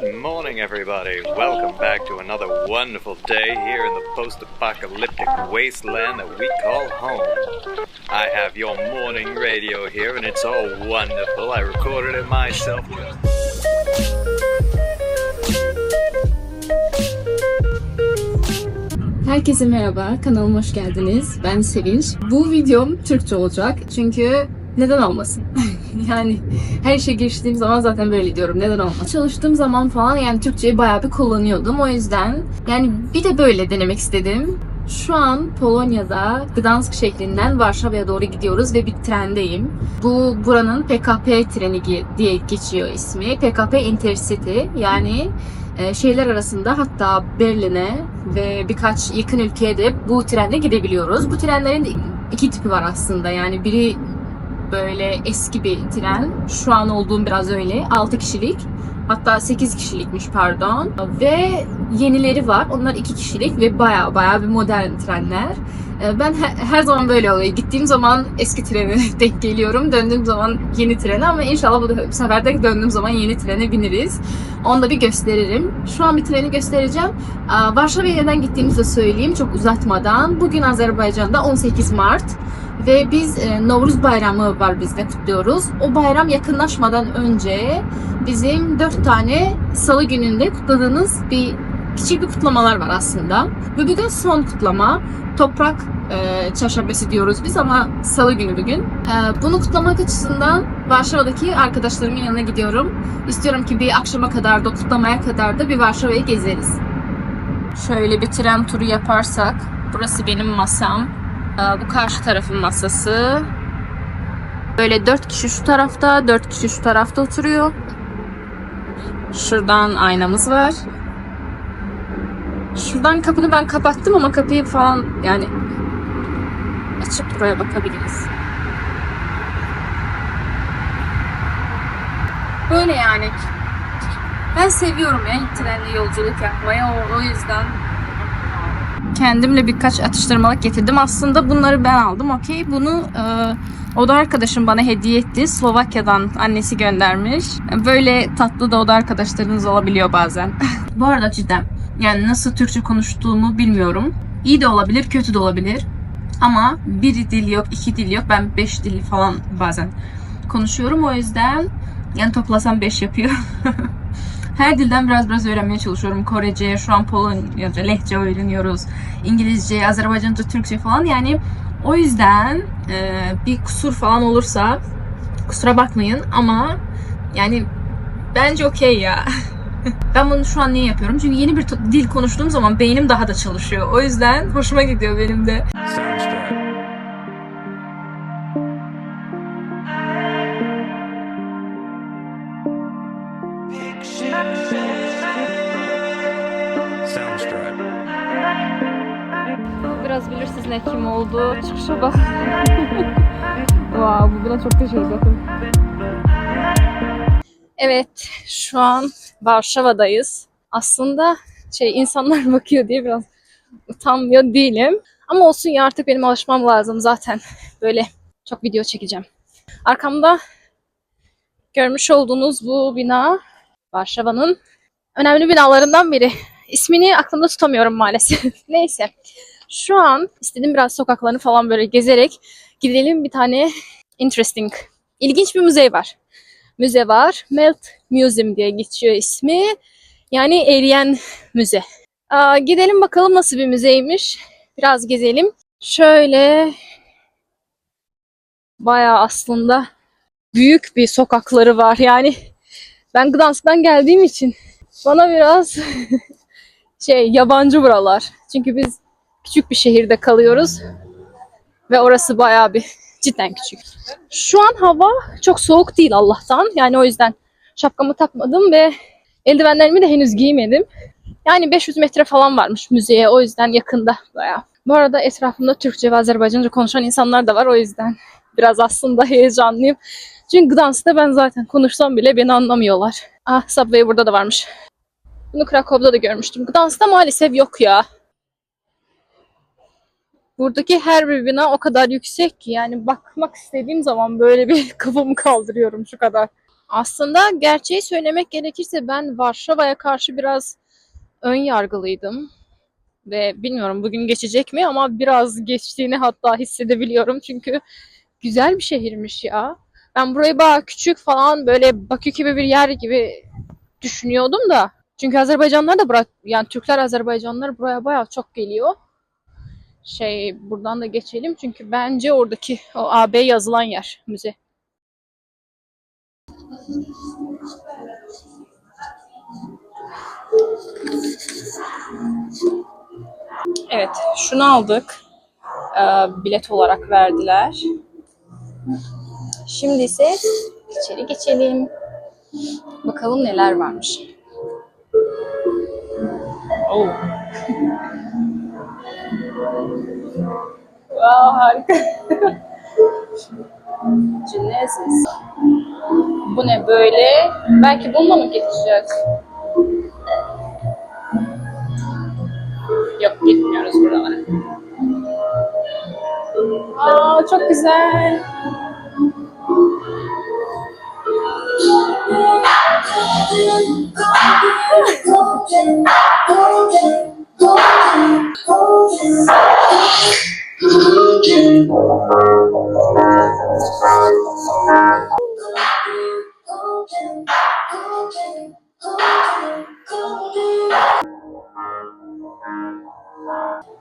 Good morning, everybody. Welcome back to another wonderful day here in the post apocalyptic wasteland that we call home. I have your morning radio here, and it's all wonderful. I recorded it myself. Herkese merhaba, kanalıma hoş geldiniz. Ben Sevinç. Bu videom Türkçe olacak çünkü neden olmasın? yani her işe giriştiğim zaman zaten böyle diyorum, neden olmasın? Çalıştığım zaman falan yani Türkçeyi bayağı bir kullanıyordum. O yüzden yani bir de böyle denemek istedim. Şu an Polonya'da Gdansk şehrinden Varşova'ya doğru gidiyoruz ve bir trendeyim. Bu buranın PKP treni diye geçiyor ismi. PKP Intercity yani e, şehirler arasında hatta Berlin'e ve birkaç yakın ülkeye de bu trenle gidebiliyoruz. Bu trenlerin iki tipi var aslında. Yani biri böyle eski bir tren. Şu an olduğum biraz öyle. 6 kişilik. Hatta 8 kişilikmiş pardon. Ve yenileri var. Onlar 2 kişilik ve baya baya bir modern trenler. E, Ben he- her zaman böyle oluyor. Gittiğim zaman eski trene denk geliyorum. Döndüğüm zaman yeni trene ama inşallah bu, bu sefer de döndüğüm zaman yeni trene bineriz. Onu da bir gösteririm. Şu an bir treni göstereceğim. Varşova'ya neden gittiğimizi de söyleyeyim çok uzatmadan. Bugün Azerbaycan'da 18 Mart ve biz e, Novruz Bayramı var bizde kutluyoruz. O bayram yakınlaşmadan önce bizim 4 tane salı gününde kutladığımız bir küçük bir kutlamalar var aslında. Ve bugün son kutlama. Toprak e, çarşambası diyoruz biz ama salı günü bugün. E, bunu kutlamak açısından Varşova'daki arkadaşlarımın yanına gidiyorum. İstiyorum ki bir akşama kadar da kutlamaya kadar da bir Varşova'yı gezeriz. Şöyle bir tren turu yaparsak, burası benim masam. Ee, Bu karşı tarafın masası. Böyle dört kişi şu tarafta, dört kişi şu tarafta oturuyor. Şuradan aynamız var. Şuradan kapını ben kapattım ama kapıyı falan yani açıp buraya bakabiliriz. Böyle yani. Ben seviyorum ya trenle yolculuk yapmayı o, o yüzden. Kendimle birkaç atıştırmalık getirdim. Aslında bunları ben aldım. Okey. Bunu e, oda arkadaşım bana hediye etti. Slovakya'dan annesi göndermiş. Böyle tatlı da oda arkadaşlarınız olabiliyor bazen. Bu arada cidden yani nasıl Türkçe konuştuğumu bilmiyorum. İyi de olabilir, kötü de olabilir. Ama bir dil yok, iki dil yok. Ben beş dil falan bazen konuşuyorum. O yüzden yani toplasam beş yapıyor. Her dilden biraz biraz öğrenmeye çalışıyorum. Korece, şu an Polonyaca, Lehçe öğreniyoruz. İngilizce, Azerbaycanca, Türkçe falan. Yani o yüzden e, bir kusur falan olursa kusura bakmayın ama yani bence okey ya. ben bunu şu an niye yapıyorum? Çünkü yeni bir dil konuştuğum zaman beynim daha da çalışıyor. O yüzden hoşuma gidiyor benim de. Biraz bilirsiniz ne kim oldu. Çıkışa bak. wow, bu buna çok teşekkür ederim. Evet, şu an Varşova'dayız. Aslında şey insanlar bakıyor diye biraz utanmıyor değilim. Ama olsun ya artık benim alışmam lazım zaten. Böyle çok video çekeceğim. Arkamda görmüş olduğunuz bu bina Varşova'nın önemli binalarından biri. İsmini aklımda tutamıyorum maalesef. Neyse. Şu an istedim biraz sokaklarını falan böyle gezerek gidelim bir tane interesting, ilginç bir müze var. Müze var. Melt Museum diye geçiyor ismi. Yani eriyen müze. Aa, gidelim bakalım nasıl bir müzeymiş. Biraz gezelim. Şöyle bayağı aslında büyük bir sokakları var. Yani ben Gdansk'tan geldiğim için bana biraz şey yabancı buralar. Çünkü biz küçük bir şehirde kalıyoruz. Ve orası bayağı bir cidden küçük. Şu an hava çok soğuk değil Allah'tan. Yani o yüzden şapkamı takmadım ve eldivenlerimi de henüz giymedim. Yani 500 metre falan varmış müzeye. O yüzden yakında bayağı. Bu arada etrafımda Türkçe ve Azerbaycanca konuşan insanlar da var. O yüzden biraz aslında heyecanlıyım. Çünkü Gdansk'ta ben zaten konuşsam bile beni anlamıyorlar. Ah Subway burada da varmış. Bunu Krakow'da da görmüştüm. Gdansk'ta maalesef yok ya. Buradaki her bir bina o kadar yüksek ki yani bakmak istediğim zaman böyle bir kafamı kaldırıyorum şu kadar. Aslında gerçeği söylemek gerekirse ben Varşova'ya karşı biraz ön yargılıydım. Ve bilmiyorum bugün geçecek mi ama biraz geçtiğini hatta hissedebiliyorum. Çünkü güzel bir şehirmiş ya. Ben burayı bayağı küçük falan böyle Bakü gibi bir yer gibi düşünüyordum da. Çünkü Azerbaycanlılar da bura, yani Türkler Azerbaycanlılar buraya bayağı çok geliyor. Şey buradan da geçelim çünkü bence oradaki o AB yazılan yer müze. Evet, şunu aldık. Ee, bilet olarak verdiler. Şimdi ise içeri geçelim. Bakalım neler varmış. Oh. wow, harika. Genesis. Bu ne böyle? Belki bununla mı geçeceğiz? Yok gitmiyoruz buralara. Aa çok güzel.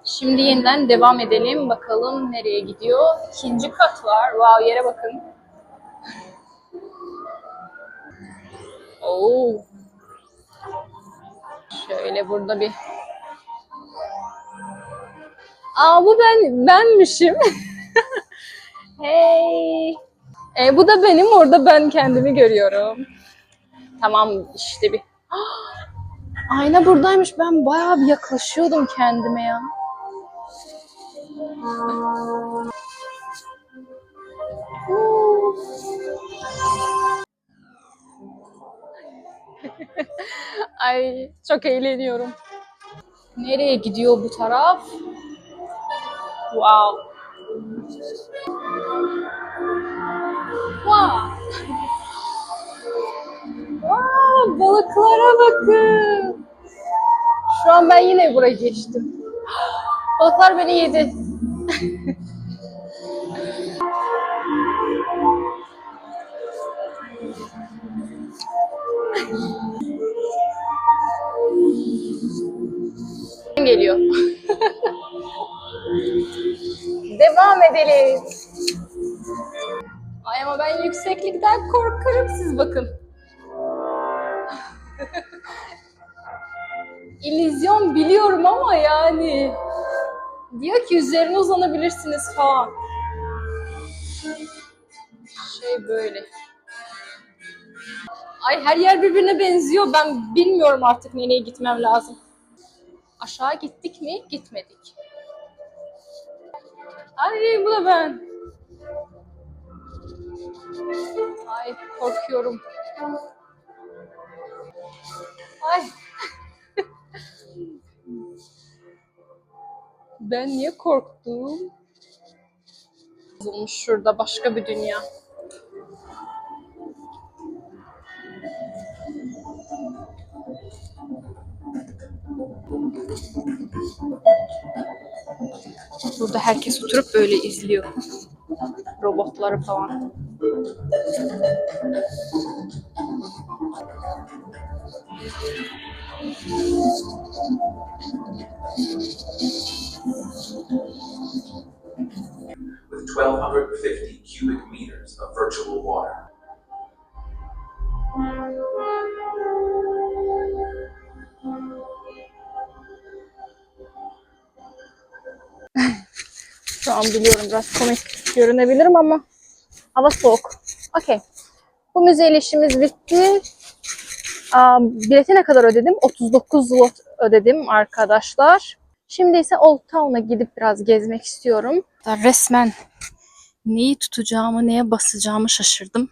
Şimdi yeniden devam edelim. Bakalım nereye gidiyor. İkinci kat var. Wow yere bakın. Oo. Şöyle burada bir Aa bu ben benmişim. hey. E, bu da benim. Orada ben kendimi görüyorum. Tamam işte bir. Ayna buradaymış. Ben bayağı bir yaklaşıyordum kendime ya. Ay çok eğleniyorum. Nereye gidiyor bu taraf? Wow. Wow. Wow, balıklara bakın. Şu an ben yine buraya geçtim. Balıklar beni yedi. Geliyor. Devam edelim. Ay ama ben yükseklikten korkarım siz bakın. İllüzyon biliyorum ama yani. Diyor ki üzerine uzanabilirsiniz falan. Şey böyle. Ay her yer birbirine benziyor. Ben bilmiyorum artık nereye gitmem lazım. Aşağı gittik mi? Gitmedik. Ay bu da ben. Ay korkuyorum. Ay. ben niye korktum? Şurada başka bir dünya. Burada herkes oturup böyle izliyor. Robotları falan. with 1,250 an biliyorum biraz komik görünebilirim ama hava soğuk. Okey. Bu müzeyle işimiz bitti. Aa, bileti ne kadar ödedim? 39 zlot ödedim arkadaşlar. Şimdi ise Old Town'a gidip biraz gezmek istiyorum. Resmen neyi tutacağımı, neye basacağımı şaşırdım.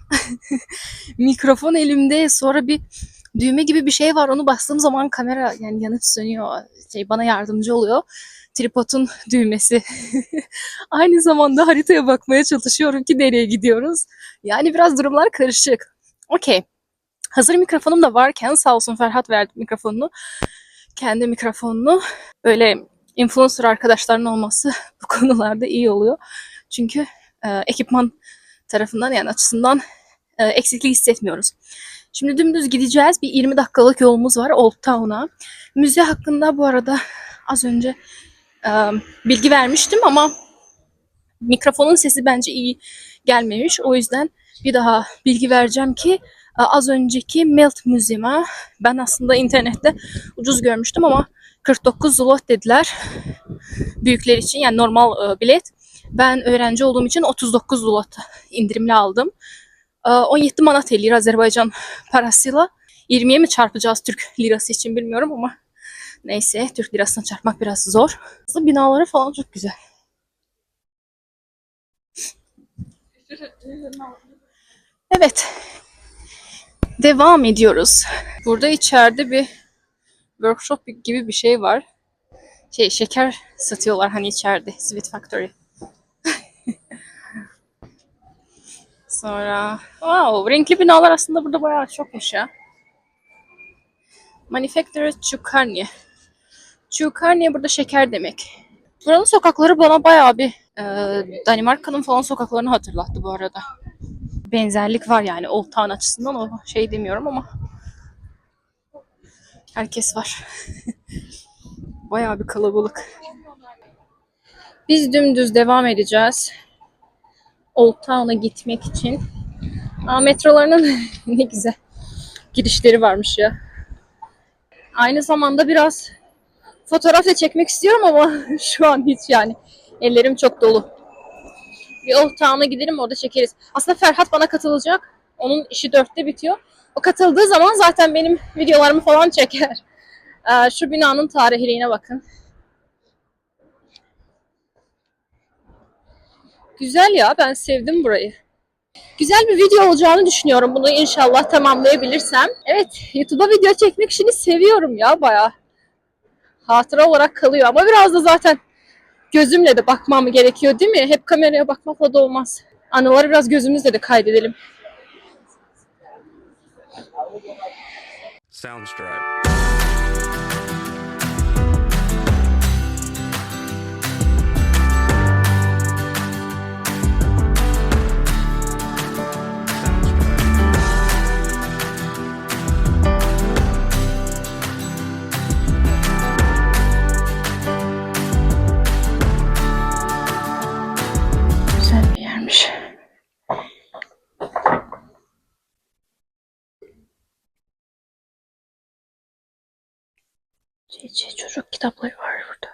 Mikrofon elimde, sonra bir düğme gibi bir şey var. Onu bastığım zaman kamera yani yanıp sönüyor. Şey bana yardımcı oluyor. Tripodun düğmesi. Aynı zamanda haritaya bakmaya çalışıyorum ki nereye gidiyoruz. Yani biraz durumlar karışık. Okey. Hazır mikrofonum da varken sağ olsun Ferhat verdi mikrofonunu. Kendi mikrofonunu. Böyle influencer arkadaşların olması bu konularda iyi oluyor. Çünkü e, ekipman tarafından yani açısından e, eksiklik hissetmiyoruz. Şimdi dümdüz gideceğiz. Bir 20 dakikalık yolumuz var Old Town'a. Müze hakkında bu arada az önce bilgi vermiştim ama mikrofonun sesi bence iyi gelmemiş. O yüzden bir daha bilgi vereceğim ki e, az önceki Melt Museum'a ben aslında internette ucuz görmüştüm ama 49 zloty dediler büyükler için yani normal e, bilet. Ben öğrenci olduğum için 39 zloty indirimli aldım. E, 17 manat eləyir Azerbaycan parasıyla. 20'ye mi çarpacağız Türk lirası için bilmiyorum ama neyse Türk lirasına çarpmak biraz zor. Binaları falan çok güzel. Evet. Devam ediyoruz. Burada içeride bir workshop gibi bir şey var. Şey şeker satıyorlar hani içeride. Sweet Factory. Sonra wow, renkli binalar aslında burada bayağı çokmuş ya. Manufacturer Çukarni. Çukarni burada şeker demek. Buranın sokakları bana bayağı bir e, Danimarka'nın falan sokaklarını hatırlattı bu arada. Benzerlik var yani Old Town açısından o şey demiyorum ama herkes var. bayağı bir kalabalık. Biz dümdüz devam edeceğiz. Old Town'a gitmek için. Aa, metrolarının ne güzel girişleri varmış ya. Aynı zamanda biraz fotoğraf da çekmek istiyorum ama şu an hiç yani. Ellerim çok dolu. Bir Old Town'a gidelim orada çekeriz. Aslında Ferhat bana katılacak. Onun işi dörtte bitiyor. O katıldığı zaman zaten benim videolarımı falan çeker. Ee, şu binanın tarihliğine bakın. Güzel ya ben sevdim burayı. Güzel bir video olacağını düşünüyorum bunu inşallah tamamlayabilirsem. Evet YouTube'a video çekmek işini seviyorum ya bayağı. Hatıra olarak kalıyor ama biraz da zaten gözümle de bakmam gerekiyor değil mi? Hep kameraya bakmakla da olmaz. Anıları biraz gözümüzle de kaydedelim. Soundstripe. Şey, şey, çocuk kitapları var burada.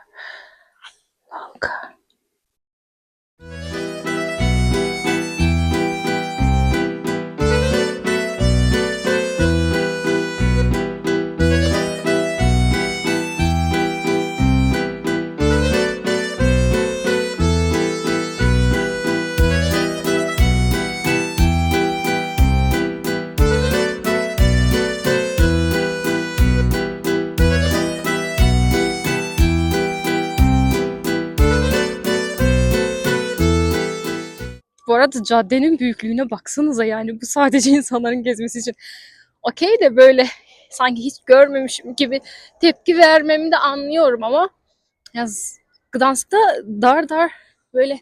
Bu arada caddenin büyüklüğüne baksanıza yani bu sadece insanların gezmesi için. Okey de böyle sanki hiç görmemişim gibi tepki vermemi de anlıyorum ama ya z- Gdansk'ta dar dar böyle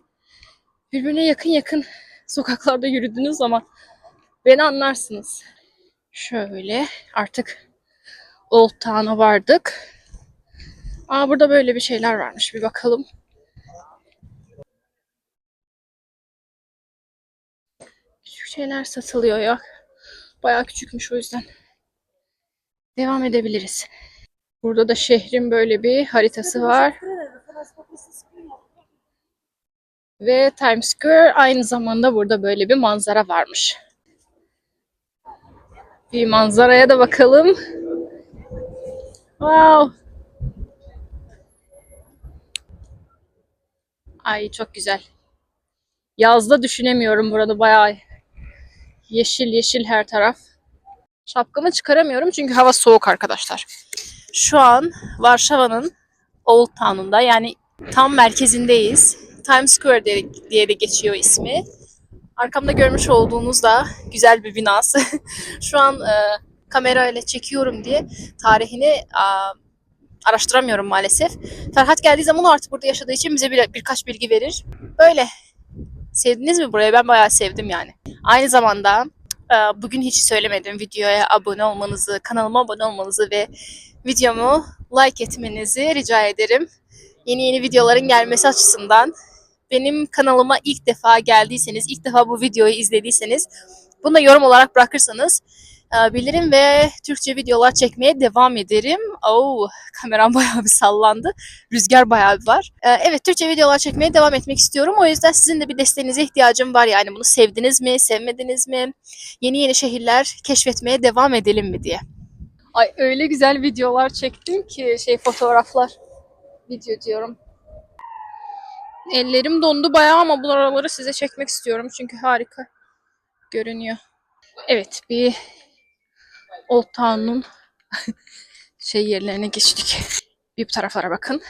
birbirine yakın yakın sokaklarda yürüdüğünüz zaman beni anlarsınız. Şöyle artık Old Town'a vardık. Aa burada böyle bir şeyler varmış bir bakalım. Şeyler satılıyor ya. Bayağı küçükmüş o yüzden. Devam edebiliriz. Burada da şehrin böyle bir haritası var. Ve Times Square aynı zamanda burada böyle bir manzara varmış. Bir manzaraya da bakalım. Wow. Ay çok güzel. Yazda düşünemiyorum burada bayağı yeşil yeşil her taraf. Şapkamı çıkaramıyorum çünkü hava soğuk arkadaşlar. Şu an Varşova'nın Old Town'unda yani tam merkezindeyiz. Times Square diye, diye de geçiyor ismi. Arkamda görmüş olduğunuz da güzel bir binası. Şu an e, kamerayla çekiyorum diye tarihini a, araştıramıyorum maalesef. Ferhat geldiği zaman artık burada yaşadığı için bize bir, birkaç bilgi verir. Böyle. Sevdiniz mi burayı? Ben bayağı sevdim yani. Aynı zamanda e, bugün hiç söylemedim videoya abone olmanızı, kanalıma abone olmanızı ve videomu like etmenizi rica ederim. Yeni yeni videoların gelmesi açısından benim kanalıma ilk defa geldiyseniz, ilk defa bu videoyu izlediyseniz bunu da yorum olarak bırakırsanız bilirim ve Türkçe videolar çekmeye devam ederim. Oo, kameram bayağı bir sallandı. Rüzgar bayağı bir var. E, Evet Türkçe videolar çekmeye devam etmek istiyorum. O yüzden sizin de bir desteğinize ihtiyacım var. Yani bunu sevdiniz mi, sevmediniz mi? Yeni yeni şehirler keşfetmeye devam edelim mi diye. Ay öyle güzel videolar çektim ki şey fotoğraflar. Video diyorum. Ellerim dondu bayağı ama bu araları size çekmek istiyorum çünkü harika görünüyor. Evet bir Old Town'un şey yerlerine geçtik. Bir taraflara bakın.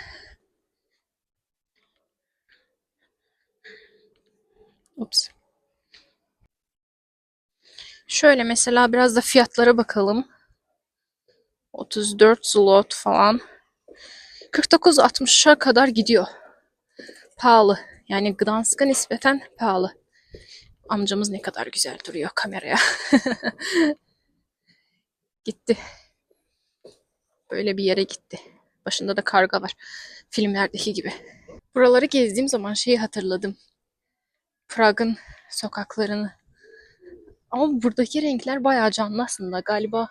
Ups. Şöyle mesela biraz da fiyatlara bakalım. 34 zlot falan. 49-60'a kadar gidiyor. Pahalı. Yani Gdansk'a nispeten pahalı. Amcamız ne kadar güzel duruyor kameraya. gitti. Böyle bir yere gitti. Başında da karga var. Filmlerdeki gibi. Buraları gezdiğim zaman şeyi hatırladım. Prag'ın sokaklarını. Ama buradaki renkler bayağı canlı aslında. Galiba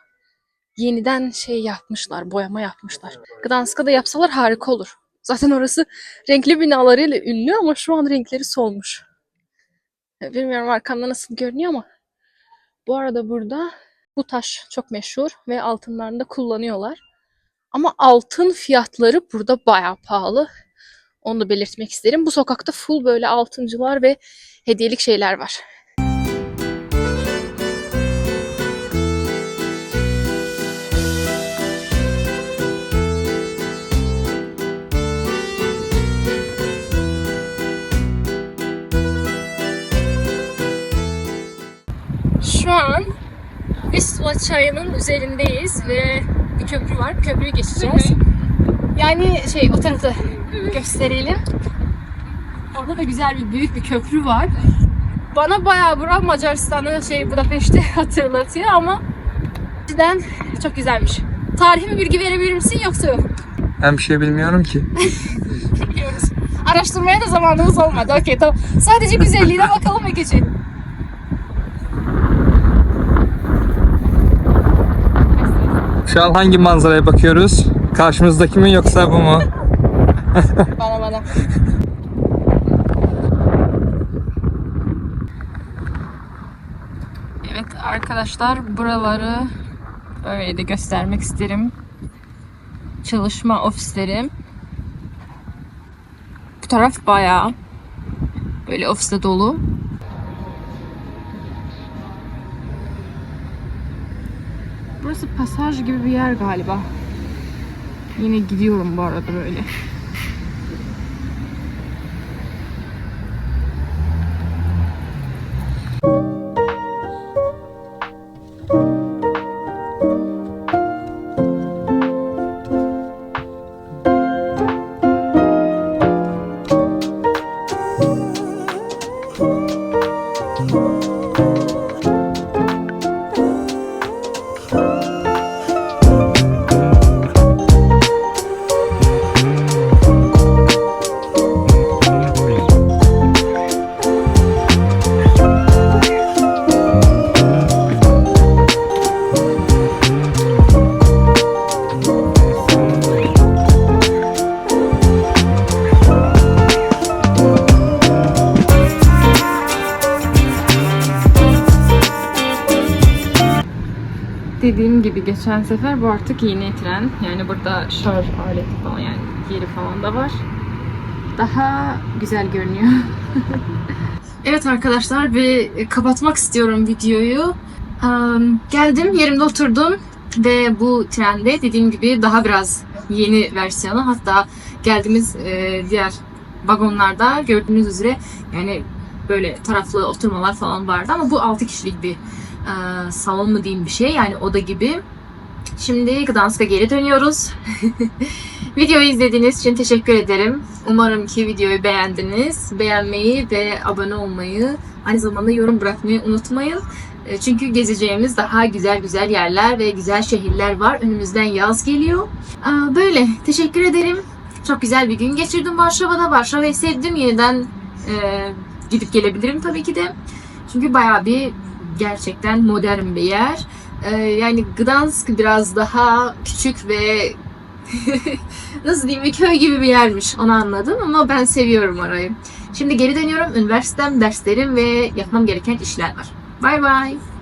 yeniden şey yapmışlar, boyama yapmışlar. Gdansk'a da yapsalar harika olur. Zaten orası renkli binalarıyla ünlü ama şu an renkleri solmuş. Bilmiyorum arkamda nasıl görünüyor ama bu arada burada bu taş çok meşhur ve altınlarını da kullanıyorlar. Ama altın fiyatları burada bayağı pahalı. Onu da belirtmek isterim. Bu sokakta full böyle altıncılar ve hediyelik şeyler var. Şu an Vistula çayının üzerindeyiz ve bir köprü var. Köprüyü geçeceğiz. Yani şey o tarafı gösterelim. Orada da güzel bir büyük bir köprü var. Bana bayağı bura Macaristan'ı şey Budapeşte hatırlatıyor ama cidden çok güzelmiş. Tarihi bir bilgi verebilir misin yoksa yok? Ben bir şey bilmiyorum ki. Bilmiyoruz. Araştırmaya da zamanımız olmadı. Okey tamam. Sadece güzelliğine bakalım ve geçelim. Şu an hangi manzaraya bakıyoruz? Karşımızdaki mi yoksa bu mu? Bana bana. Evet arkadaşlar buraları böyle de göstermek isterim. Çalışma ofislerim. Bu taraf bayağı böyle ofiste dolu. Pasaj gibi bir yer galiba. Yine gidiyorum bu arada böyle. Dediğim gibi geçen sefer bu artık yeni tren. Yani burada şarj aleti falan yani yeri falan da var. Daha güzel görünüyor. evet arkadaşlar bir kapatmak istiyorum videoyu. Am, geldim yerimde oturdum ve bu trende dediğim gibi daha biraz yeni versiyonu hatta geldiğimiz e, diğer vagonlarda gördüğünüz üzere yani böyle taraflı oturmalar falan vardı ama bu 6 kişilik bir e, salon mu diyeyim bir şey yani oda gibi. Şimdi Gdansk'a geri dönüyoruz. Videoyu izlediğiniz için teşekkür ederim. Umarım ki videoyu beğendiniz. Beğenmeyi ve abone olmayı, aynı zamanda yorum bırakmayı unutmayın. E, Çünkü gezeceğimiz daha güzel güzel yerler ve güzel şehirler var. Önümüzden yaz geliyor. Aa, Böyle. Teşekkür ederim. Çok güzel bir gün geçirdim Varşova'da. Varşova'yı sevdim. Yeniden e, gidip gelebilirim tabii ki de. Çünkü bayağı bir gerçekten modern bir yer. E, yani Gdansk biraz daha küçük ve nasıl diyeyim bir köy gibi bir yermiş onu anladım ama ben seviyorum orayı. Şimdi geri dönüyorum. Üniversitem, derslerim ve yapmam gereken işler var. Bye bye.